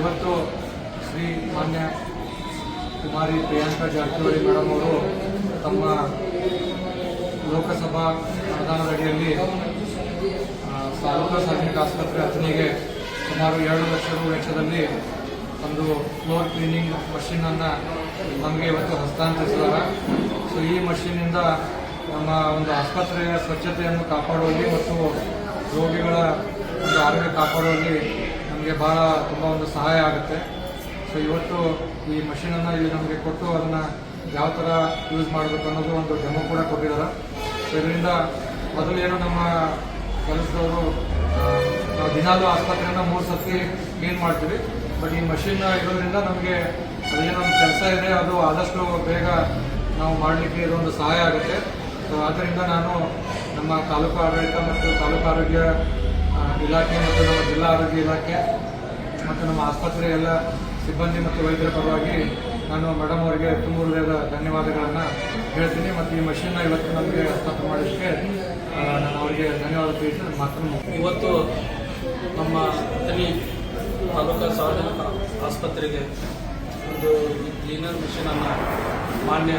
ಇವತ್ತು ಶ್ರೀ ಮಾನ್ಯ ಕುಮಾರಿ ಪ್ರಿಯಾಂಕಾ ಜಾರಕಿಹೊಳಿ ಮೇಡಮ್ ಅವರು ತಮ್ಮ ಲೋಕಸಭಾ ಅಡಿಯಲ್ಲಿ ತಾಲೂಕು ಸಾರ್ವಜನಿಕ ಆಸ್ಪತ್ರೆ ಅಥಣಿಗೆ ಸುಮಾರು ಎರಡು ಲಕ್ಷ ರು ವೆಚ್ಚದಲ್ಲಿ ಒಂದು ಫ್ಲೋರ್ ಕ್ಲೀನಿಂಗ್ ಮಷೀನನ್ನು ನಮಗೆ ಇವತ್ತು ಹಸ್ತಾಂತರಿಸಿದ್ದಾರೆ. ಸೊ ಈ ಮಷಿನಿಂದ ನಮ್ಮ ಒಂದು ಆಸ್ಪತ್ರೆಯ ಸ್ವಚ್ಛತೆಯನ್ನು ಕಾಪಾಡುವಲ್ಲಿ ಮತ್ತು ರೋಗಿಗಳ ಒಂದು ಆರೋಗ್ಯ ಕಾಪಾಡುವಲ್ಲಿ ನಮಗೆ ಬಹಳ ತುಂಬ ಒಂದು ಸಹಾಯ ಆಗುತ್ತೆ. ಸೊ ಇವತ್ತು ಈ ಮಷೀನನ್ನು ಇಲ್ಲಿ ನಮಗೆ ಕೊಟ್ಟು ಅದನ್ನು ಯಾವ ಥರ ಯೂಸ್ ಮಾಡಬೇಕು ಅನ್ನೋದು ಒಂದು ಡೆಮೋ ಕೂಡ ಕೊಟ್ಟಿದ್ದಾರೆ. ಸೊ ಇದರಿಂದ ಮೊದಲು ಏನು ನಮ್ಮ ಕೆಲಸದವರು ನಾವು ದಿನಾಲೂ ಆಸ್ಪತ್ರೆಯನ್ನು ಮೂರು ಸರ್ತಿ ಕ್ಲೀನ್ ಮಾಡ್ತೀವಿ. ಬಟ್ ಈ ಮಷಿನ್ ಇರೋದ್ರಿಂದ ನಮಗೆ ಅದೇನೊಂದು ಕೆಲಸ ಇದೆ, ಅದು ಆದಷ್ಟು ಬೇಗ ನಾವು ಮಾಡಲಿಕ್ಕೆ ಇದೊಂದು ಸಹಾಯ ಆಗುತ್ತೆ. ಸೊ ಆದ್ದರಿಂದ ನಾನು ನಮ್ಮ ತಾಲೂಕು ಆಡಳಿತ ಮತ್ತು ತಾಲೂಕು ಆರೋಗ್ಯ ಇಲಾಖೆ ಮತ್ತು ನಮ್ಮ ಜಿಲ್ಲಾ ಆರೋಗ್ಯ ಇಲಾಖೆ ಮತ್ತು ನಮ್ಮ ಆಸ್ಪತ್ರೆಯ ಎಲ್ಲ ಸಿಬ್ಬಂದಿ ಮತ್ತು ವೈದ್ಯರ ಪರವಾಗಿ ನಾನು ಮೇಡಮ್ ಅವರಿಗೆ ತುಂಬ ಹೃದಯದ ಧನ್ಯವಾದಗಳನ್ನು ಹೇಳ್ತೀನಿ ಮತ್ತು ಈ ಮಷೀನ್ನ ಇವತ್ತು ನಮಗೆ ಹಸ್ತಾಂತರ ಮಾಡೋದಕ್ಕೆ ನಾನು ಅವರಿಗೆ ಧನ್ಯವಾದ ತಿಳಿಸಿ ಮಾತನ್ನು ಇವತ್ತು ನಮ್ಮ ಅಥಣಿ ತಾಲೂಕಾ ಸಾರ್ವಜನಿಕ ಆಸ್ಪತ್ರೆಗೆ ಒಂದು ಕ್ಲೀನರ್ ಮಿಷನನ್ನು ಮಾನ್ಯ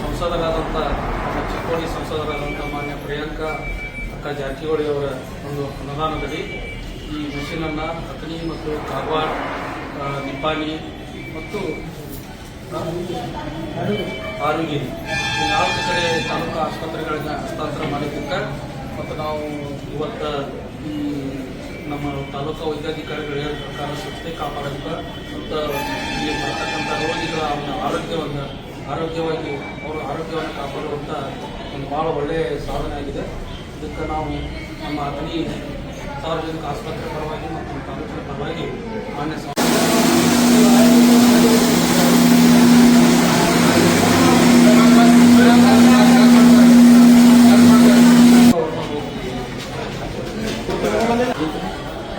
ಸಂಸದರಾದಂಥ ಚಿಕ್ಕೋಡಿ ಸಂಸದರಾದಂಥ ಮಾನ್ಯ ಪ್ರಿಯಾಂಕಾ ಅಕ್ಕ ಜಾರಕಿಹೊಳಿ ಅವರ ಒಂದು ಅನುದಾನದಲ್ಲಿ ಈ ಮಿಷನನ್ನು ಅಥಣಿ ಮತ್ತು ಆ, ನಿಪ್ಪಾಣಿ ಮತ್ತು ಆರೋಗ್ಯ ಈ ನಾಲ್ಕು ಕಡೆ ತಾಲೂಕು ಆಸ್ಪತ್ರೆಗಳಿಗೆ ಹಸ್ತಾಂತರ ಮಾಡಿದ್ದಕ್ಕೆ ಮತ್ತು ನಾವು ಇವತ್ತು ಈ ನಮ್ಮ ತಾಲೂಕು ವೈದ್ಯಾಧಿಕಾರಿಗಳ ಪ್ರಕಾರ ಸ್ವಚ್ಛತೆ ಕಾಪಾಡೋದಕ್ಕೆ ಮತ್ತು ಇಲ್ಲಿ ಬರ್ತಕ್ಕಂಥ ರೋಗಿಗಳ ಅವನ ಆರೋಗ್ಯವನ್ನು ಆರೋಗ್ಯವಾಗಿ ಅವರು ಆರೋಗ್ಯವನ್ನು ಕಾಪಾಡುವಂಥ ಒಂದು ಭಾಳ ಒಳ್ಳೆಯ ಸಾಧನೆ ಆಗಿದೆ. ಇದಕ್ಕೆ ನಾವು ನಮ್ಮ ಅಥಣಿ ಸಾರ್ವಜನಿಕ ಆಸ್ಪತ್ರೆ ಪರವಾಗಿ ಮತ್ತು ತಾಲೂಕಿನ ಪರವಾಗಿ ಮಾನ್ಯ ಸಂ-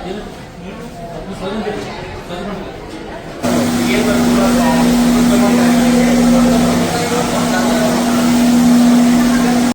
ಏನು